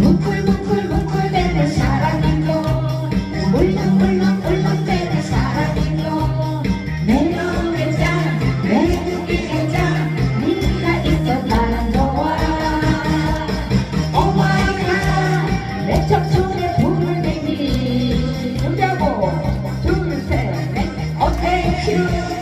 뭉클뭉클뭉클대는 오마이갓 you.